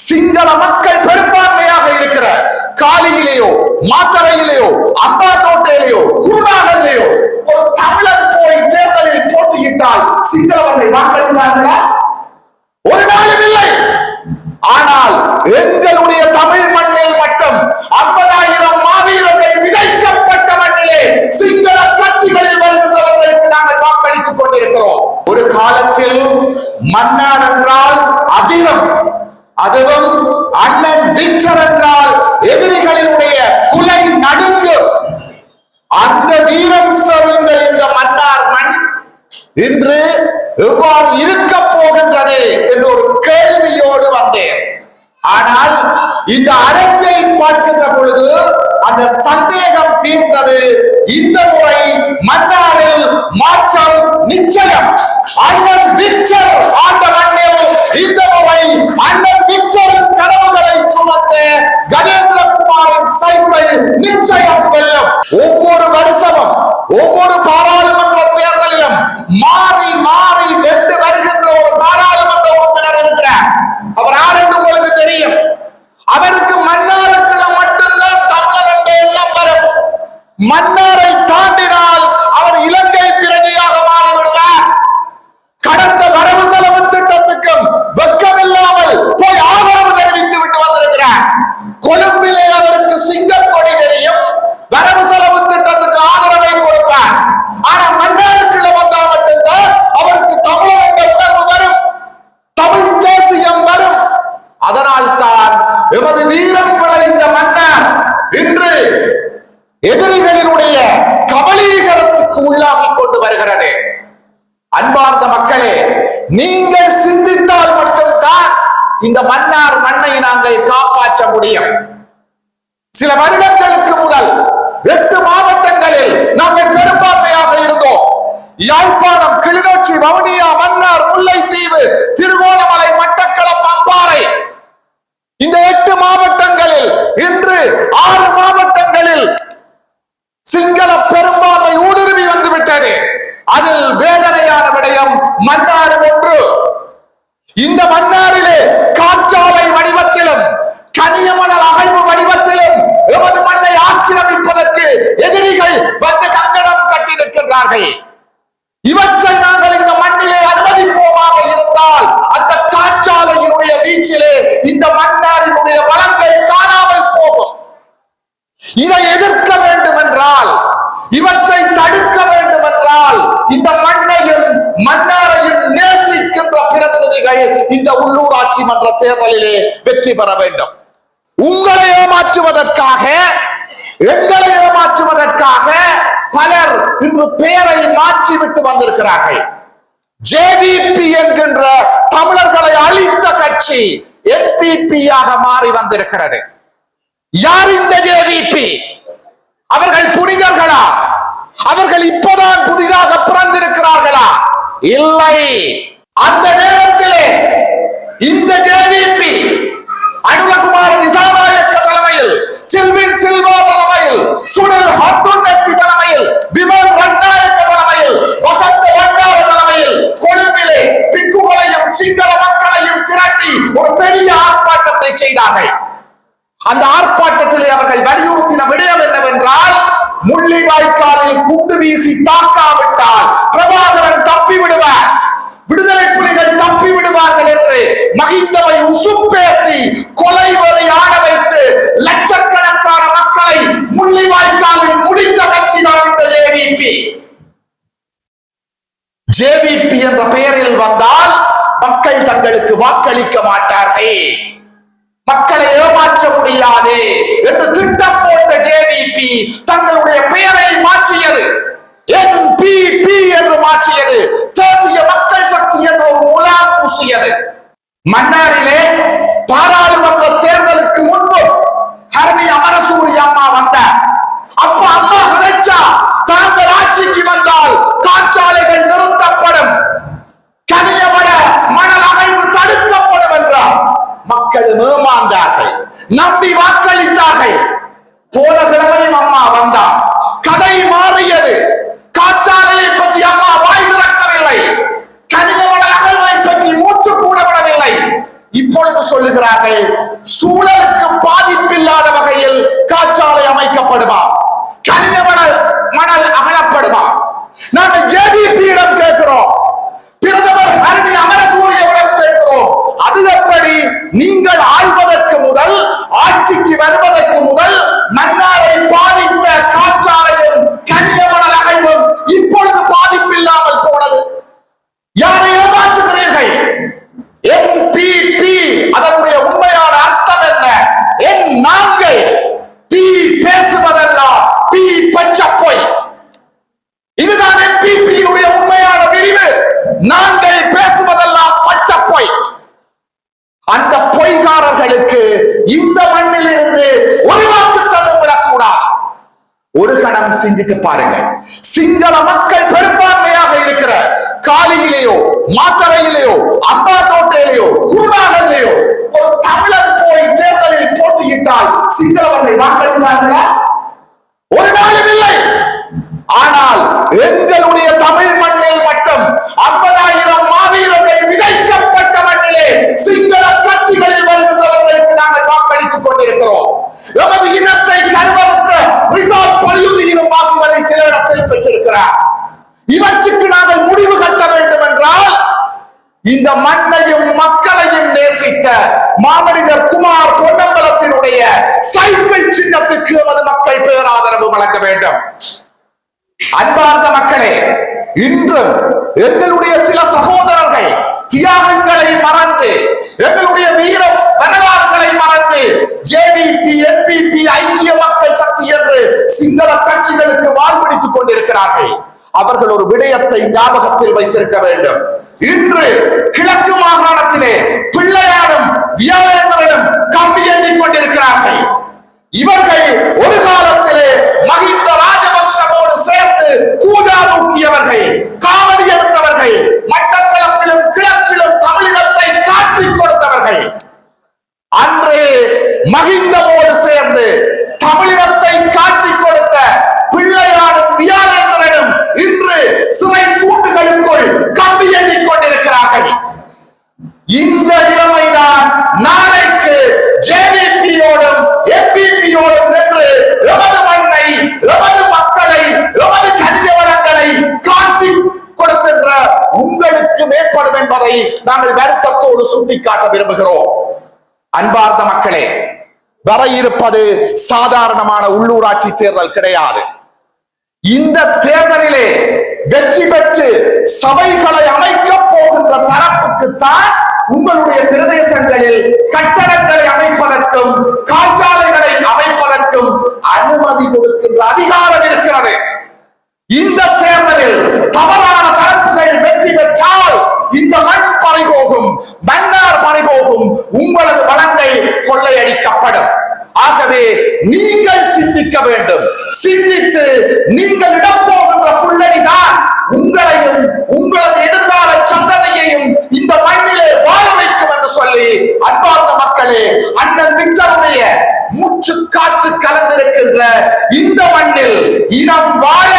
சிங்கள மக்கள் பெரும்பான்மையாக இருக்கிற காலியிலேயோ மாத்தரையிலேயோ அம்பாத்தோட்டையிலேயோ குருநாகல்லையோ ஒரு தமிழன் போய் தேர்தலில் போட்டியிட்டால் சிங்களவர்கள் வாக்களிப்பார்களா? ஒரு நாளும் இல்லை. ஆனால் எங்களுடைய தமிழ் மண்ணில் மட்டும் ஐம்பதாயிரம் மாவீரர்கள் விதைக்கப்பட்ட மண்ணிலே சிங்கள கட்சிகளில் வருகின்றவர்களுக்கு நாங்கள் வாக்களித்துக் கொண்டிருக்கிறோம் ஒரு காலத்தில் மன்னார் என்றால் அதிரம் அதுவும் அண்ணன் விக்டர் என்றால் எதிரிகளினுடைய குலை நடுங்கு அந்த வீரம் சரிந்த இந்த மன்னார் மண் இன்று எவ்வாறு இருக்க போகின்றது என்று ஒரு கேள்வியோடு வந்தேன் ஆனால் இந்த அரங்கை பார்க்கின்ற பொழுது அந்த சந்தேகம் தீர்ந்தது. இந்த முறை மன்னாரில் மாற்றம் நிச்சயம். அண்ணன் விக்டர் ஆண்ட மண்ணில் இந்த முறை அண்ணன் விக்டரின் கனவுகளை சுமந்த கஜேந்திரகுமாரின் சைக்கிள் நிச்சயம் வெல்லும். எதிரிகளினுடைய கபலீகரத்துக்கு உள்ளாகி கொண்டு வருகிறது. அன்பார்ந்த மக்களே நீங்கள் சிந்தித்தால் மட்டும்தான் இந்த மன்னார் மண்ணை நாங்கள் காப்பாற்ற முடியும். சில வருடங்களுக்கு முதல் எட்டு மாவட்டங்களில் நாங்கள் பெரும்பான்மையாக இருந்தோம். யாழ்ப்பாணம் கிளிநொச்சி வவுனியா மன்னார் முல்லைத்தீவு திருகோணமலை மட்டக்களப்பு அம்பாறை இந்த எட்டு மாவட்டங்களில் இன்று ஆறு மாவட்டங்களில் சிங்கள பெரும்பான்மை ஊடுருவி வந்து விட்டது அதில் வேதனையான விடயம் மன்னாரும் ஒன்று இந்த மன்னாரிலே காற்றாலை வடிவத்திலும் கனியமணல் அகழ்வு வடிவத்திலும் எமது மண்ணை ஆக்கிரமிப்பதற்கு எதிரிகள் வந்து கங்கணம் கட்டி நிற்கின்றார்கள். இவற்றை நாங்கள் இந்த மண்ணிலே அனுமதிப்போமாக இருந்தால் அந்த காற்றாலையினுடைய வீச்சிலே இந்த மன்னாரினுடைய வளங்கள் காணாமல் போகும். இதை எதிர்க்க வேண்டும் என்றால் இவற்றை தடுக்க வேண்டும் என்றால் இந்த மண்ணையும் மன்னர் இந்த உள்ளூராட்சி மன்ற தேர்தலிலே வெற்றி பெற வேண்டும். உங்களை ஏமாற்றுவதற்காக எங்களை ஏமாற்றுவதற்காக பலர் இன்று பெயரை மாற்றிவிட்டு வந்திருக்கிறார்கள். ஜேவிபி என்கின்ற தமிழர்களை அழித்த கட்சி என்பிபியாக மாறி வந்திருக்கிறது. யார் இந்த ஜேவிபி அவர்கள் புனிதர்களா? அவர்கள் இப்பதான் புதிதாக பிறந்திருக்கிறார்களா? இல்லை. அந்த நேரத்திலே இந்த ஜேவிபி அனுரகுமார் திசாநாயக்க தலைமையில் சில்வின் சில்வா தலைமையில் சுனில் ஹட்டுண்டத்தி தலைமையில் விமல் ரட்நாயக்க தலைமையில் வசந்த பண்டார தலைமையில் கொழும்பிலே திக்குகளையும் சிங்கள மக்களையும் திரட்டி ஒரு பெரிய ஆர்ப்பாட்டத்தை செய்தார்கள். அந்த ஆர்ப்பாட்டத்திலே அவர்கள் வலியுறுத்தின விடயம் என்னவென்றால் முள்ளிவாய்க்காலில் குண்டு வீசி தாக்காவிட்டால் பிரபாகரன் தப்பி விடுவார் விடுதலை புலிகள் தப்பி விடுவார்கள் என்று மகிந்தவை உசுப்பேத்தி கொலை வரை ஆட வைத்து லட்சக்கணக்கான மக்களை முள்ளிவாய்க்காலில் முடித்த கட்சி தான் இந்த ஜேவிபி ஜேவிபி என்ற பெயரில் வந்தால் மக்கள் தங்களுக்கு வாக்களிக்க மாட்டார்கள். மக்களை ஏமாற்ற முடியாது என்று திட்டம் போட்ட ஜேவிபி தங்களுடைய பெயரை மாற்றியது. மன்னாரிலே சொல்லுகிறார்கள் சூழலுக்கு பாதிப்பில்லாத வகையில் காற்றாலை அமைக்கப்படுமா? கனிய மணல் மணல் அகலப்படுமா? நாங்கள் ஜேபிபியிடம் கேட்கிறோம். பிரதமர் ஹரணி அமரசூரியவிடம் கேட்கிறோம். அது எப்படி? நீங்கள் ஆள்வதற்கு முதல் ஆட்சிக்கு வருவதற்கு முதல் மன்னாரை பாதி பொய்காரர்களுக்கு இந்த மண்ணில் இருந்து ஒரு வாக்கு தந்துவிடக்கூடா ஒரு கணம் சிந்தித்து பாருங்கள். சிங்கள மக்கள் பெரும்பான்மையாக இருக்கிற காலியிலேயோ மாத்தரையிலேயோ அம்பாந்தோட்டையிலேயோ குருநாகல்லையோ ஒரு தமிழன் போய் தேர்தலில் போட்டியிட்டால் சிங்களவர்கள் வாக்களிப்பார்களா ஒரு நாளும் இல்லை ஆனால் எங்களுடைய தமிழ் மண்ணில் மட்டும் ஐம்பதாயிரம் மாவீரர்கள் விதைக்கப்பட்ட மண்ணிலே சிங்கள கட்சிகளில் வருகின்றவர்களுக்கு நாங்கள் வாக்களித்துக் கொண்டிருக்கிறோம் எமது இனத்தை கருவறுத்த ரிசார்ட் பலியுதியினும் வாக்குகளை சில இடத்தில் பெற்றிருக்கிறார். இவற்றுக்கு நாங்கள் முடிவு கட்ட வேண்டும் என்றால் இந்த மண்ணையும் மக்களையும் நேசித்த மாமனிதர் குமார் பொன்னம்பலத்தினுடைய சைக்கிள் சின்னத்திற்கு எமது மக்கள் பேராதரவு வழங்க வேண்டும். அன்பார்ந்த மக்களே இன்றும் எங்களுடைய சில சகோதரர்கள் தியாகங்களை மறந்து எங்களுடைய வீர வரலாறுகளை மறந்து ஜேவிபி என்பிபி ஐக்கிய மக்கள் சக்தி என்று சிங்கள கட்சிகளுக்கு வாழ்வடித்துக் கொண்டிருக்கிறார்கள். அவர்கள் ஒரு விடயத்தை ஞாபகத்தில் வைத்திருக்க வேண்டும். இன்று கிழக்கு மாகாணத்திலே பிள்ளையாடும் வியாழேந்திரனும் கம்பி எண்ணிக் கொண்டிருக்கிறார்கள். இவர்கள் ஒரு காலத்திலே மஹிந்த ராஜபக்ஷவோடு சேர்ந்து கூஜா நோக்கியவர்கள் காவடி எடுத்தவர்கள் மட்டக்களப்பிலும் கிழக்கிலும் தமிழினத்தை காட்டிக் கொடுத்தவர்கள் அன்று மகிந்தவோடு சேர்ந்து தமிழினத்தை காட்டிக் கொடுத்த பிள்ளையாடும் வியாழேந்திரனும் இன்று சிறை கூண்டுகளுக்குள் கம்பி எண்ணிக் கொண்டிருக்கிறார்கள் இந்த நிலைமைதான் நாளைக்கு ஜேவிபியோடும் எம்பிபியோடும் நின்று எமது மண்ணை எமது மக்களை எமது கனிய வளங்களை காட்சி கொடுக்கின்ற உங்களுக்கு மேற்படும் என்பதை நாங்கள் வருத்தத்தோடு சுட்டிக்காட்ட விரும்புகிறோம். அன்பார்ந்த மக்களே வர இருப்பது சாதாரணமான உள்ளூராட்சி தேர்தல் கிடையாது. இந்த தேர்தலிலே வெற்றி பெற்று சபைகளை அமைக்க போகின்ற தரப்புக்குத்தான் உங்களுடைய பிரதேசங்களில் கட்டடங்களை அமைப்பதற்கும் காற்றாலைகளை அமைப்பதற்கும் அனுமதி கொடுக்கின்ற அதிகாரம் இருக்கிறது இந்த தேர்தலில் தவறான தரப்புகள் வெற்றி பெற்றால் இந்த மண் போகும். பறிபோகும் மன்னார் பறிபோகும் உங்களது வளங்கள் கொள்ளையடிக்கப்படும். ஆகவே நீங்கள் சிந்திக்க வேண்டும். சிந்தித்து நீங்கள் இடம் போகின்ற புள்ளடிதான் உங்களையும் உங்களது எதிர்கால சந்தனையையும் இந்த மண்ணிலே வாழ வைக்கும் என்று சொல்லி அன்பார்ந்த மக்களே அண்ணன் விக்டருடைய மூச்சு காற்று கலந்திருக்கின்ற இந்த மண்ணில் இனம் வாழ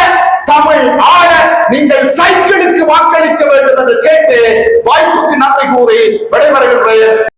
தமிழ் ஆழ நீங்கள் சைக்கிளுக்கு வாக்களிக்க வேண்டும் என்று கேட்டு வாய்ப்புக்கு நன்றி கூறி விடைபெறுகின்றேன்.